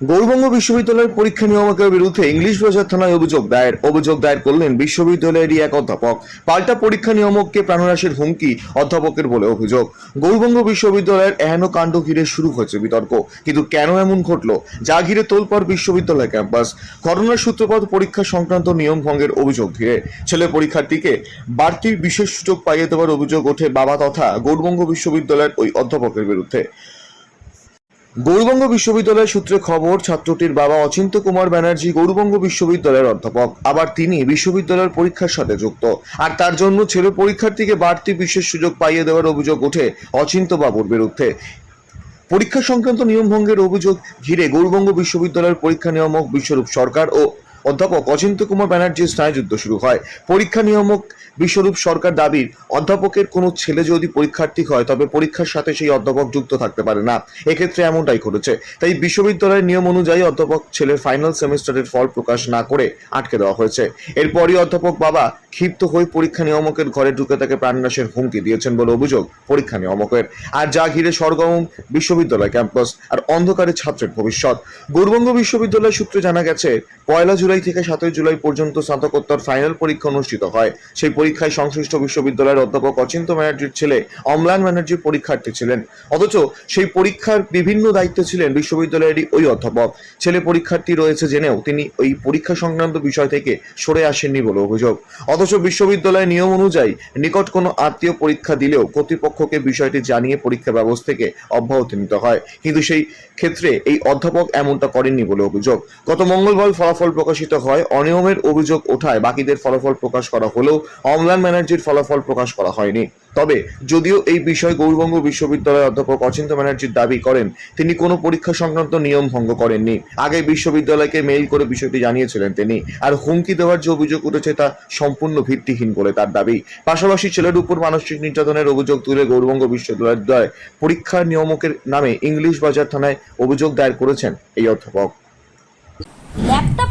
গৌরবঙ্গ বিশ্ববিদ্যালয়ের পরীক্ষা নিয়ামকের বিরুদ্ধে ইংলিশ বাজার থানায় অভিযোগ দায়ের অভিযোগ দায়ের করলেন বিশ্ববিদ্যালয়েরই এক অধ্যাপক। পাল্টা পরীক্ষা নিয়ামককে প্রাণনাশের হুমকি অধ্যাপকের বলে অভিযোগ। গৌরবঙ্গ বিশ্ববিদ্যালয়ের এহেন কাণ্ড ঘিরে শুরু হয়েছে বিতর্ক। কিন্তু কেন এমন ঘটলো, যা ঘিরে তোলপাড় বিশ্ববিদ্যালয় ক্যাম্পাস। ঘটনার সূত্রপাত পরীক্ষা সংক্রান্ত নিয়ম ভঙ্গের অভিযোগ ঘিরে। ছেলে পরীক্ষার্থীকে বাড়তি বিশেষ সুযোগ পাইয়ে দেওয়ার অভিযোগ ওঠে বাবা তথা গৌরবঙ্গ বিশ্ববিদ্যালয়ের ওই অধ্যাপকের বিরুদ্ধে। গৌরবঙ্গ বিশ্ববিদ্যালয় সূত্রে খবর, ছাত্রটির বাবা অচিন্ত কুমার ব্যানার্জি গৌরবঙ্গ বিশ্ববিদ্যালয়ের অধ্যাপক। আবার তিনি বিশ্ববিদ্যালয়ের পরীক্ষার সাথে যুক্ত। আর তার জন্য ছেলে পরীক্ষার্থীকে বাড়তি বিশেষ সুযোগ পাইয়ে দেওয়ার অভিযোগ ওঠে অচিন্ত বাবুর বিরুদ্ধে। পরীক্ষা সংক্রান্ত নিয়ম ভঙ্গের অভিযোগ ঘিরে গৌরবঙ্গ বিশ্ববিদ্যালয়ের পরীক্ষা নিয়ামক বিশ্বরূপ সরকার ও অধ্যাপক অচিন্ত কুমার ব্যানার্জির স্নায়ুযুদ্ধ শুরু হয়। পরীক্ষা নিয়ামক বিশ্বরূপ সরকার দাবির, অধ্যাপকের কোনো ছেলে যদি পরীক্ষার্থী হয়, তবে পরীক্ষার সাথে সেই অধ্যাপক যুক্ত থাকতে পারে না। এক্ষেত্রে এমনটাই ঘটেছে। তাই বিশ্ববিদ্যালয়ের নিয়ম অনুযায়ী অধ্যাপক ছেলের ফাইনাল সেমিস্টারের ফল প্রকাশ না করে আটকে দেওয়া হয়েছে। এরপরই অধ্যাপক বাবা ক্ষিপ্ত হয়ে পরীক্ষা নিয়ামকের ঘরে ঢুকে তাকে প্রাণনাশের হুমকি দিয়েছেন বলে অভিযোগ পরীক্ষা নিয়ামকের। আর যা ঘিরে সরগম বিশ্ববিদ্যালয় ক্যাম্পাস আর অন্ধকারে ছাত্রের ভবিষ্যৎ। গৌরবঙ্গ বিশ্ববিদ্যালয় সূত্রে জানা গেছে, পয়লা জুলাই থেকে সাতই জুলাই পর্যন্ত স্নাতকোত্তর ফাইনাল পরীক্ষা অনুষ্ঠিত হয়। সেই পরীক্ষায় সংশ্লিষ্ট বিশ্ববিদ্যালয়ের অধ্যাপক অচিন্ত ব্যানার্জির ছেলে অম্লান ব্যানার্জির পরীক্ষার্থী ছিলেন। অথচ সেই পরীক্ষার বিভিন্ন দায়িত্বে ছিলেন বিশ্ববিদ্যালয়েরই ওই অধ্যাপক। ছেলে পরীক্ষার্থী রয়েছে জেনেও তিনি ওই পরীক্ষা সংক্রান্ত বিষয় থেকে সরে আসেননি বলে অভিযোগ। অথচ বিশ্ববিদ্যালয়ের নিয়ম অনুযায়ী নিকট কোনো আত্মীয় পরীক্ষা দিলেও কর্তৃপক্ষকে বিষয়টি জানিয়ে পরীক্ষা ব্যবস্থা থেকে অব্যাহতি নিতে হয়। কিন্তু সেই ক্ষেত্রে এই অধ্যাপক এমনটা করেননি বলে অভিযোগ। গত মঙ্গলবার ফলাফল প্রকাশিত হয়, অনিয়মের অভিযোগ ওঠায় বাকিদের ফলাফল প্রকাশ করা হলেও অমলান ব্যানার্জির ফলাফল প্রকাশ করা হয়নি। তবে যদিও এই বিষয়ে গৌরবঙ্গ বিশ্ববিদ্যালয়ের অধ্যাপক অচিন্ত ব্যানার্জির দাবি করেন, তিনি কোনো পরীক্ষা সংক্রান্ত নিয়ম ভঙ্গ করেননি। আগে বিশ্ববিদ্যালয়কে মেইল করে বিষয়টি জানিয়েছিলেন তিনি, আর হুমকি দেওয়ার যে অভিযোগ উঠেছে তা সম্পূর্ণ ভিত্তিহীন বলে তার দাবি। পাশাপাশি ছেলের উপর মানসিক নির্যাতনের অভিযোগ তুলে গৌরবঙ্গ বিশ্ববিদ্যালয় পরীক্ষার নিয়ামকের নামে ইংলিশ বাজার থানায় অভিযোগ দায়ের করেছেন এই অধ্যাপক। ল্যাপটপ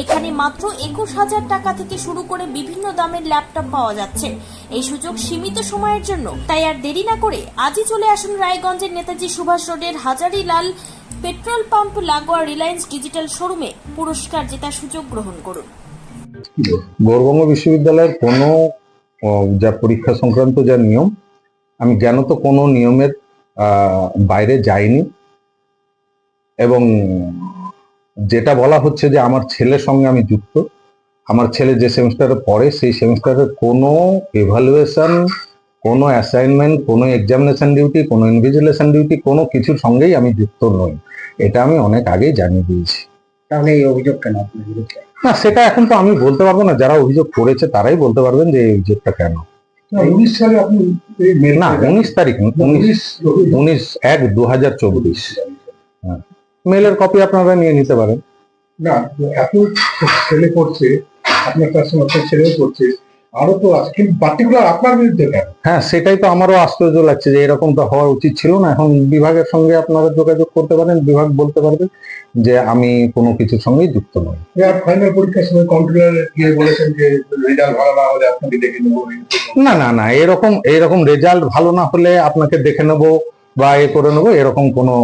এখানে মাত্র একুশ হাজার টাকা থেকে শুরু করে বিভিন্ন দামের ল্যাপটপ পাওয়া যাচ্ছে। এই সুযোগ সীমিত সময়ের জন্য। তাই আর দেরি না করে আজই চলে আসুন রায়গঞ্জের নেতাজি সুভাষ রোডের হাজারিলাল পেট্রোল পাম্প লাগোয়া রিলায়েন্স ডিজিটাল শোরুমে পুরস্কার জেতার সুযোগ গ্রহণ করুন। গৌরবঙ্গ বিশ্ববিদ্যালয়ের কোনো যা পরীক্ষা সংক্রান্ত যা নিয়ম, আমি জ্ঞানত কোনো নিয়মের বাইরে যাইনি। এবং যেটা বলা হচ্ছে যে আমার ছেলের সঙ্গে আমি যুক্ত। আমার ছেলে যে সেমিস্টারে পড়ে সেই সেমিস্টারের কোনো এভালুয়েশন কোনো অ্যাসাইনমেন্ট কোনো এক্সামিনেশন ডিউটি কোনো ইনভিজিলেশন ডিউটি কোনো কিছুর সঙ্গেই আমি যুক্ত নই। এটা আমি অনেক আগেই জানিয়ে দিয়েছি। তাহলে এই অভিযোগ কেন আপনার বিরুদ্ধে? না সেটা এখন তো আমি বলতে পারব না। যারা অভিযোগ করেছে তারাই বলতে পারবেন যে এই অভিযোগটা কেন। উনিশ সালে আপনি না উনিশ তারিখ উনিশ উনিশ এক দু হাজার চব্বিশ মেলের কপি আপনারা নিয়ে নিতে পারেন। না এত ছেলে করছে আপনার তার সঙ্গে আপনার ছেলেও করছে আরও তো আছে কিন্তু পার্টিকুলার আপনার বিরুদ্ধে কেন? হ্যাঁ সেটাই তো আমারও আশ্চর্য লাগছে যে এরকম তো হওয়া উচিত ছিল না। এখন বিভাগের সঙ্গে আপনারা যোগাযোগ করতে পারেন বিভাগ বলতে পারবে যে আমি কোনো কিছুর সঙ্গেই যুক্ত নই। ফাইনাল পরীক্ষার সময় কন্ট্রোলার গিয়ে বলেছেন যে রেজাল্ট ভালো না হলে আপনাকে দেখে নেব। না না না এরকম এরকম রেজাল্ট ভালো না হলে আপনাকে দেখে নেব। বা এ করে নেব এরকম কোনো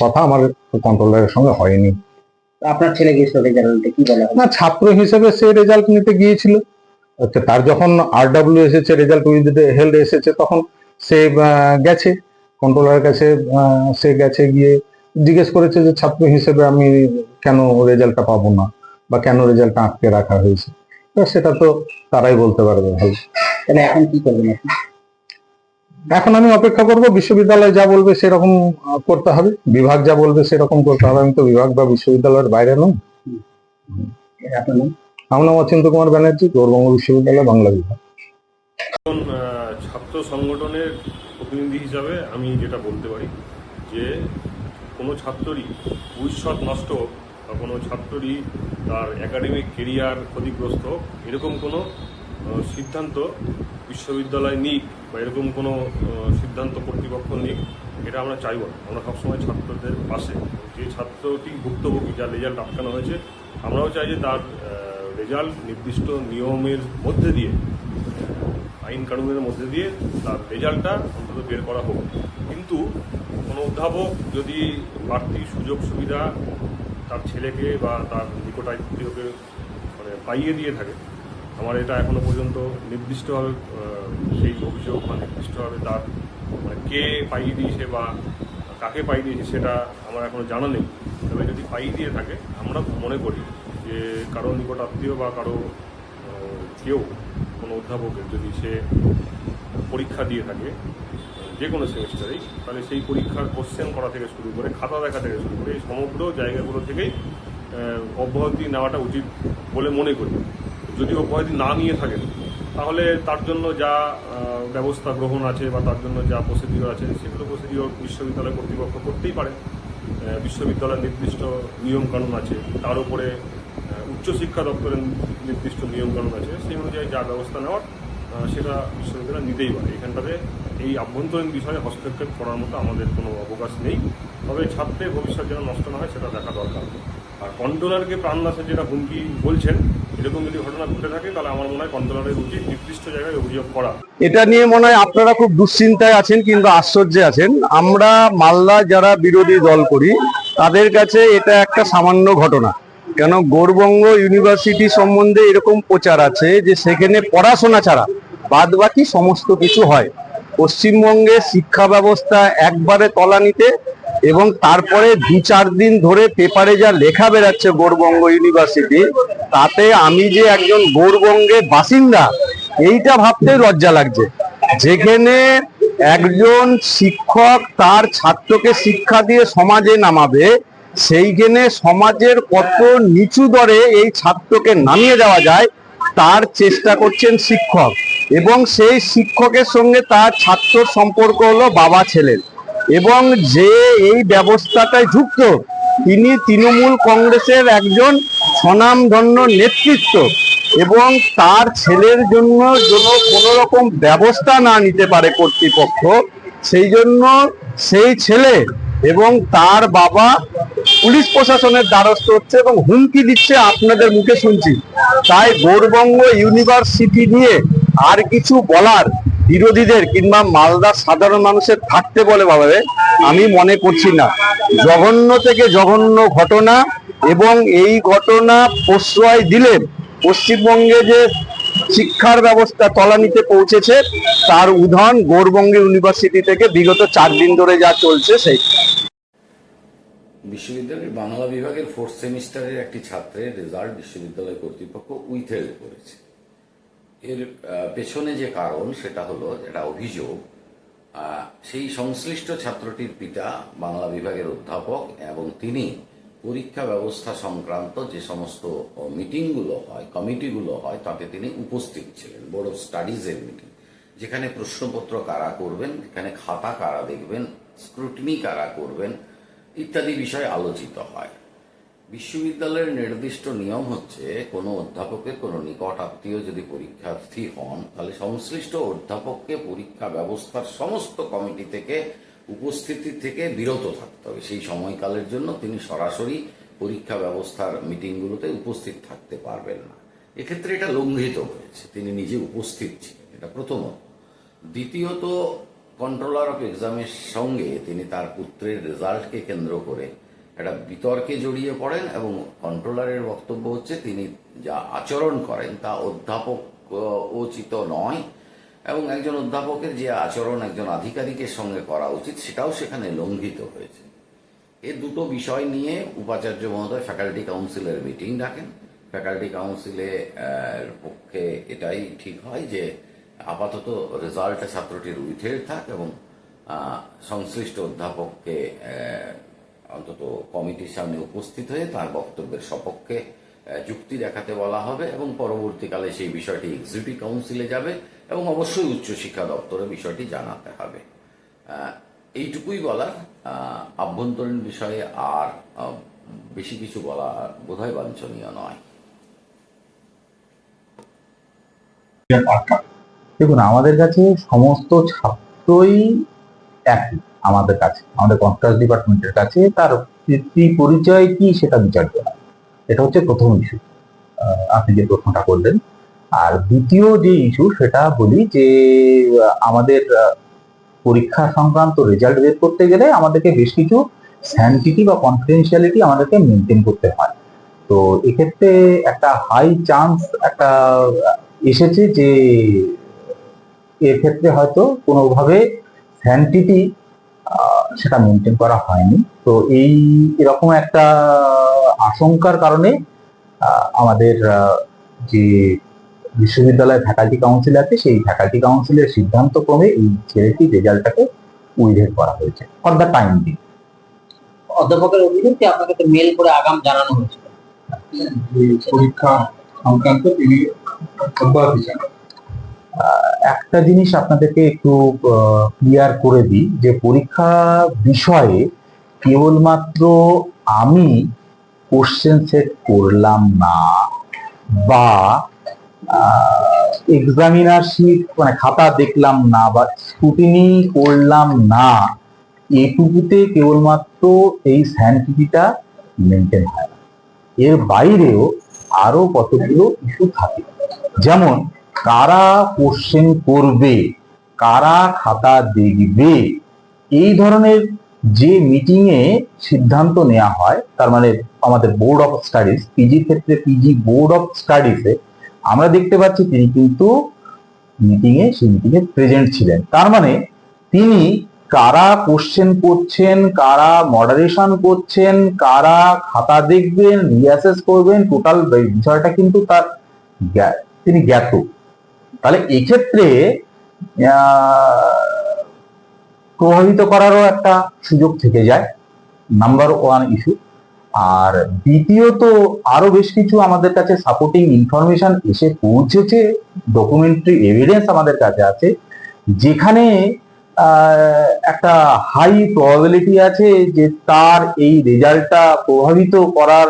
কথা আমার কন্ট্রোলারের সঙ্গে হয়নি। আপনার ছেলে গেছিল রেজাল্ট কি বলা না ছাত্র হিসেবে সে রেজাল্ট নিতে গিয়েছিল। আচ্ছা, তার যখন আর ডাব্লিউ এসেছে রেজাল্ট উইথ হেলথ এসেছে তখন সে গেছে। কন্ট্রোলারের কাছে সে গেছে গিয়ে জিজ্ঞেস করেছে যে ছাত্র হিসেবে আমি কেন রেজাল্টটা পাবো না? বা কেন রেজাল্টটা আটকে রাখা হয়েছে? সেটা তো তারাই বলতে পারবে ভাই। তাহলে এখন কি করবেন এখন আমি অপেক্ষা করব বিশ্ববিদ্যালয় যা বলবে সেরকম করতে হবে। বিভাগ যা বলবে সেরকম করতে হবে। আমি তো বিভাগ বা বিশ্ববিদ্যালয়ের বাইরে নই। আমার নাম অচিন্ত কুমার ব্যানার্জি গৌরবঙ্গ বিশ্ববিদ্যালয় বাংলা বিভাগ। এখন আহ, ছাত্র সংগঠনের প্রতিনিধি হিসাবে আমি যেটা বলতে পারি যে কোনো ছাত্ররই ভবিষ্যৎ নষ্ট হোক বা কোনো ছাত্রই তার একাডেমিক কেরিয়ার ক্ষতিগ্রস্ত হোক এরকম কোনো সিদ্ধান্ত বিশ্ববিদ্যালয় নিক বা এরকম কোনো সিদ্ধান্ত কর্তৃপক্ষ নিক, এটা আমরা চাইব না। আমরা সবসময় ছাত্রদের পাশে। যে ছাত্রটি ভুক্তভোগী, যার রেজাল্ট আটকানো হয়েছে, আমরাও চাই যে তার রেজাল্ট নির্দিষ্ট নিয়মের মধ্যে দিয়ে, আইন কানুনের মধ্যে দিয়ে তার রেজাল্টটা অন্তত বের করা হোক। কিন্তু কোনো অধ্যাপক যদি বাড়তি সুযোগ সুবিধা তার ছেলেকে বা তার নিকটাত্মীয়কে মানে পাইয়ে দিয়ে থাকে আমার এটা এখনও পর্যন্ত নির্দিষ্টভাবে সেই অভিযোগ বা নির্দিষ্টভাবে তার মানে কে পাইয়ে দিয়েছে বা কাকে পাইয়ে দিয়েছে সেটা আমার এখনও জানা নেই। তবে যদি পাইয়ে দিয়ে থাকে, আমরা মনে করি যে কারও নিকট আত্মীয় বা কারও কেউ, কোনো অধ্যাপকের যদি সে পরীক্ষা দিয়ে থাকে, যে কোনো সেমিস্টারেই, তাহলে সেই পরীক্ষার কোশ্চেন করা থেকে শুরু করে, খাতা দেখা থেকে শুরু করে, এই সমগ্র জায়গাগুলো থেকেই অব্যাহতি নেওয়াটা উচিত বলে মনে করি। যদি অব্যাহতি না নিয়ে থাকেন, তাহলে তার জন্য যা ব্যবস্থা গ্রহণ আছে বা তার জন্য যা প্রসিডিওর আছে, সেগুলো প্রসিডিওর বিশ্ববিদ্যালয় কর্তৃপক্ষ করতেই পারে। বিশ্ববিদ্যালয়ের নির্দিষ্ট নিয়মকানুন আছে, তার উপরে উচ্চশিক্ষা দপ্তরের নির্দিষ্ট নিয়মকানুন আছে, সেই অনুযায়ী যা ব্যবস্থা নেওয়ার সেটা বিশ্ববিদ্যালয় নিতেই পারে। এখানটাতে এই আভ্যন্তরীণ বিষয়ে হস্তক্ষেপ করার মতো আমাদের কোনো অবকাশ নেই। তবে ছাত্রের ভবিষ্যৎ যেন নষ্ট না হয়, সেটা দেখা দরকার। আর কন্ট্রোলারকে প্রাণনাশের যেটা হুমকি বলছেন, এরকম যদি ঘটনা ঘটে থাকে, তাহলে আমার মনে হয় কন্ট্রোলারের উচিত নির্দিষ্ট জায়গায় অভিযোগ করা। এটা নিয়ে মনে হয় আপনারা খুব দুশ্চিন্তায় আছেন কিন্তু আশ্চর্যে আছেন। আমরা মালদা যারা বিরোধী দল করি, তাদের কাছে এটা একটা সামান্য ঘটনা। কেন গৌরবঙ্গ ইউনিভার্সিটি সম্বন্ধে এরকম প্রচার আছে যে সেখানে পড়াশোনা ছাড়া বাদ বাকি সমস্ত কিছু হয়। পশ্চিমবঙ্গে শিক্ষা ব্যবস্থা একবারে তলানিতে এবং তারপরে দু চার দিন ধরে পেপারে যা লেখা বেরাচ্ছে গৌরবঙ্গ ইউনিভার্সিটি, তাতে আমি যে একজন গৌরবঙ্গের বাসিন্দা, এইটা ভাবতে লজ্জা লাগছে। যেখানে একজন শিক্ষক তার ছাত্রকে শিক্ষা দিয়ে সমাজে নামাবে, সেইখানে সমাজের কত নিচু দরে এই ছাত্রকে নামিয়ে দেওয়া যায়, তার চেষ্টা করছেন শিক্ষক। এবং সেই শিক্ষকের সঙ্গে তার ছাত্রর সম্পর্ক হলো বাবা ছেলের এবং যে এই ব্যবস্থাটায় যুক্ত, তিনি তৃণমূল কংগ্রেসের একজন স্বনামধন্য নেতৃত্ব এবং তার ছেলের জন্য যেন কোনো রকম ব্যবস্থা না নিতে পারে কর্তৃপক্ষ, সেই জন্য সেই ছেলে এবং তার বাবা পুলিশ প্রশাসনের দ্বারস্থ হচ্ছে এবং হুমকি দিচ্ছে আপনাদের মুখে শুনছি। তাই গৌরবঙ্গ ইউনিভার্সিটি নিয়ে আর কিছু বলার বিরোধীদের কিংবা মালদার সাধারণ মানুষের থাকতে বলে ভাবে আমি মনে করছি না। জঘন্য থেকে জঘন্য ঘটনা এবং এই ঘটনা প্রশ্রয় দিলে পশ্চিমবঙ্গে যে শিক্ষার ব্যবস্থা তলানিতে পৌঁছেছে, তার উদাহরণ গৌরবঙ্গ ইউনিভার্সিটি থেকে বিগত চার দিন ধরে যা চলছে সেই। বিশ্ববিদ্যালয়ের বাংলা বিভাগের ফোর্থ সেমিস্টারের একটি ছাত্রের রেজাল্ট বিশ্ববিদ্যালয় কর্তৃপক্ষ উইথহেল্ড করেছে। এর পেছনে যে কারণ সেটা হলো এটা অভিযোগ সেই সংশ্লিষ্ট ছাত্রটির পিতা বাংলা বিভাগের অধ্যাপক এবং তিনি পরীক্ষা ব্যবস্থা সংক্রান্ত যে সমস্ত মিটিংগুলো হয়, কমিটিগুলো হয়, তাতে তিনি উপস্থিত ছিলেন, বোর্ড অফ স্টাডিজের মিটিং, যেখানে প্রশ্নপত্র কারা করবেন যেখানে খাতা কারা দেখবেন, স্ক্রুটিনি কারা করবেন, ইত্যাদি বিষয় আলোচিত হয়। বিশ্ববিদ্যালয়ের নির্দিষ্ট নিয়ম হচ্ছে কোনো অধ্যাপকের কোনো নিকট আত্মীয় যদি পরীক্ষার্থী হন, তাহলে সংশ্লিষ্ট অধ্যাপককে পরীক্ষা ব্যবস্থার সমস্ত কমিটি থেকে, উপস্থিতি থেকে বিরত থাকতে হবে। সেই সময়কালের জন্য তিনি সরাসরি পরীক্ষা ব্যবস্থার মিটিংগুলোতে উপস্থিত থাকতে পারবেন না। এক্ষেত্রে এটা লঙ্ঘিত হয়েছে। তিনি নিজে উপস্থিত ছিলেন। এটা প্রথমত দ্বিতীয়ত কন্ট্রোলার অফ এক্সামের সঙ্গে তিনি তার পুত্রের রেজাল্টকে কেন্দ্র করে একটা বিতর্কে জড়িয়ে পড়েন এবং কন্ট্রোলারের বক্তব্য হচ্ছে, তিনি যা আচরণ করেন তা অধ্যাপক উচিত নয় এবং একজন অধ্যাপকের যে আচরণ একজন আধিকারিকের সঙ্গে করা উচিত, সেটাও সেখানে লঙ্ঘিত হয়েছে। এ দুটো বিষয় নিয়ে উপাচার্য মহোদয় ফ্যাকাল্টি কাউন্সিলের মিটিং ডাকেন। ফ্যাকাল্টি কাউন্সিলে পক্ষে এটাই ঠিক হয় যে, আপাতত রেজাল্টে ছাত্রটির উইথের থাক এবং সংশ্লিষ্ট অধ্যাপককে অন্তত কমিটির সামনে উপস্থিত হয়ে তার বক্তব্যের সপক্ষে যুক্তি দেখাতে বলা হবে এবং পরবর্তীকালে সেই বিষয়টি এক্সিকিউটিভ কাউন্সিলে যাবে এবং অবশ্যই উচ্চশিক্ষা দপ্তরে বিষয়টি জানাতে হবে। এইটুকুই বলার। আভ্যন্তরীণ বিষয়ে আর বেশি কিছু বলা বোধহয় বাঞ্ছনীয় নয়। দেখুন, আমাদের কাছে সমস্ত ছাত্রই একই। আমাদের কাছে, আমাদের কন্ট্রাস্ট ডিপার্টমেন্টের কাছে তার পরিচয়, কি সেটা বিচার্য না এটা হচ্ছে প্রথম ইস্যু আপনি যে প্রশ্নটা করলেন। আর দ্বিতীয় যে ইস্যু সেটা বলি যে আমাদের পরীক্ষা সংক্রান্ত রেজাল্ট বের করতে গেলে আমাদেরকে বেশ কিছু স্যান্টিটি বা কনফিডেন্সিয়ালিটি আমাদেরকে মেনটেন করতে হয়। তো এক্ষেত্রে একটা হাই চান্স একটা এসেছে যে, এর ক্ষেত্রে হয়তো কোনোভাবে স্যান্টিটি সেটা মেনটেন করা হয়নি। তো এই এরকম একটা আশঙ্কার কারণে আহ, আমাদের আহ, যে বিশ্ববিদ্যালয়ের ফ্যাকাল্টি কাউন্সিল আছে সেই ফ্যাকাল্টি কাউন্সিলের সিদ্ধান্ত ক্রমে এই ছেলেটির রেজাল্টটাকে উইথেড করা হয়েছে ফর দ্য টাইম দিন অধ্যাপকের অভিযোগ যে আপনাকে তো মেল করে আগাম জানানো হয়েছিল? পরীক্ষা সংক্রান্ত তিনি অব্যাহতি চান একটা জিনিস আপনাদেরকে একটু ক্লিয়ার করে দিই, যে পরীক্ষা বিষয়ে কেবলমাত্র আমি কোশ্চেন সেট করলাম না বা এক্সামিনার শিট মানে খাতা দেখলাম না বা স্কুটিনি করলাম না, এটুকুতে কেবলমাত্র এই স্যান্টিটিটা মেনটেন হয় এর বাইরেও আরও কতগুলো ইস্যু থাকে। যেমন কারা কোশ্চেন করবে? কারা খাতা দেখবে? এই ধরনের যে মিটিং এ সিদ্ধান্ত নেওয়া হয়, তার মানে আমাদের বোর্ড অফ স্টাডিজ পিজির ক্ষেত্রে পিজি বোর্ড অফ স্টাডিজে আমরা দেখতে পাচ্ছি তিনি কিন্তু মিটিং এ সেই মিটিং এ প্রেজেন্ট ছিলেন। তার মানে তিনি কারা কোশ্চেন করছেন, কারা মডারেশন করছেন, কারা খাতা দেখবেন রিয়াসেস করবেন টোটাল বিষয়টা কিন্তু তার তিনি জ্ঞাত। তাহলে এক্ষেত্রে প্রভাবিত করারও একটা সুযোগ থেকে যায় নাম্বার ওয়ান ইস্যু আর দ্বিতীয়ত, আরও বেশ কিছু আমাদের কাছে সাপোর্টিং ইনফরমেশন এসে পৌঁছেছে ডকুমেন্টারি এভিডেন্স আমাদের কাছে আছে, যেখানে একটা হাই প্রবাবিলিটি আছে যে তার এই রেজাল্টটা প্রভাবিত করার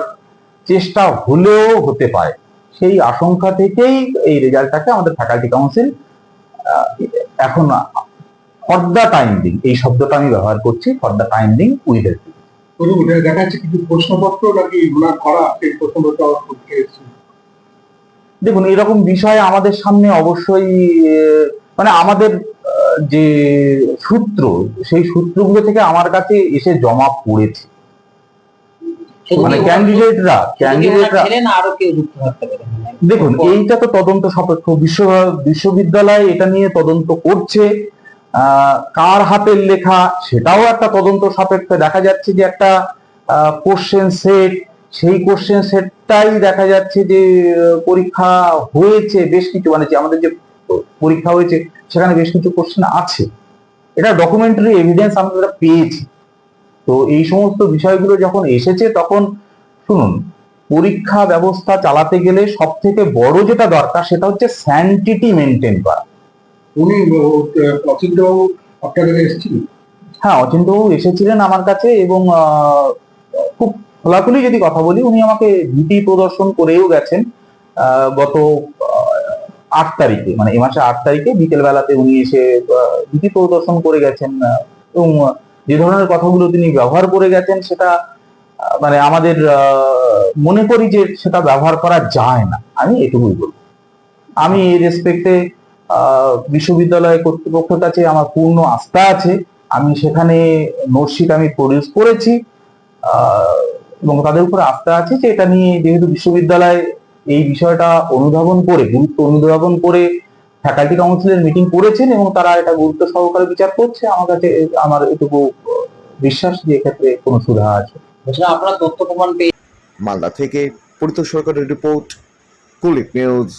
চেষ্টা হলেও হতে পারে। সেই আশঙ্কা থেকেই এই রেজাল্টটাকে আমাদের ফ্যাকাল্টি কাউন্সিল এখন ফর দ্য টাইম দিং এই শব্দটা আমি ব্যবহার করছি ফর দ্য টাইম দিং উইথ প্রথম উঠে দেখা যাচ্ছে কিছু প্রশ্নপত্র নাকি করা সেই প্রশ্নপত্র দেখুন এরকম বিষয় আমাদের সামনে অবশ্যই মানে আমাদের যে সূত্র সেই সূত্রগুলো থেকে আমার কাছে এসে জমা পড়েছে। মানে ক্যান্ডিডেটরা ক্যান্ডিডেটরা আরও কেউ যুক্ত থাকতে পারে। দেখুন এইটা তো তদন্ত সাপেক্ষ। বিশ্ব বিশ্ববিদ্যালয় এটা নিয়ে তদন্ত করছে। কার হাতের লেখা সেটাও একটা তদন্ত সাপেক্ষ দেখা যাচ্ছে যে একটা কোশ্চেন সেট সেই কোশ্চেন সেটটাই দেখা যাচ্ছে যে পরীক্ষা হয়েছে বেশ কিছু। মানে যে আমাদের যে পরীক্ষা হয়েছে সেখানে বেশ কিছু কোশ্চেন আছে। এটা ডকুমেন্টারি এভিডেন্স আমরা পেয়েছি। তো এই সমস্ত বিষয়গুলো যখন এসেছে তখন শুনুন পরীক্ষা ব্যবস্থা চালাতে গেলে সব থেকে বড় যেটা দরকার সেটা হচ্ছে স্যান্টিটি মেনটেন করা। উনি অচিন্তবাবু আপনার কাছে এসেছিলেন? হ্যাঁ অচিন্তবাবু এসেছিলেন আমার কাছে এবং খুব খোলাখুলি যদি কথা বলি উনি আমাকে ভীতি প্রদর্শন করেও গেছেন গত আট তারিখে মানে এ মাসে আট তারিখে বিকেল বেলাতে উনি এসে ভীতি প্রদর্শন করে গেছেন এবং যে ধরনের কথাগুলো তিনি ব্যবহার করে গেছেন সেটা মানে আমাদের মনে করি যে সেটা ব্যবহার করা যায় না। আমি এটুকুই বলব। আমি এই রেসপেক্টে বিশ্ববিদ্যালয় কর্তৃপক্ষের কাছে আমার পূর্ণ আস্থা আছে। আমি সেখানে নোটশিট আমি প্রডিউস করেছি এবং তাদের উপর আস্থা আছে যে এটা নিয়ে যেহেতু বিশ্ববিদ্যালয় এই বিষয়টা অনুধাবন করে, গুরুত্ব অনুধাবন করে ফ্যাকাল্টি কাউন্সিলের মিটিং করেছেন এবং তারা এটা গুরুত্ব সহকারে বিচার করছে। আমার কাছে আমার এটুকু আহ, বিশ্বাস যে এক্ষেত্রে কোনো সুধা আছে। আপনার আপনারা তথ্য প্রমাণ পেয়ে মালদা থেকে পরিত সরকারের রিপোর্ট কুলিক নিউজ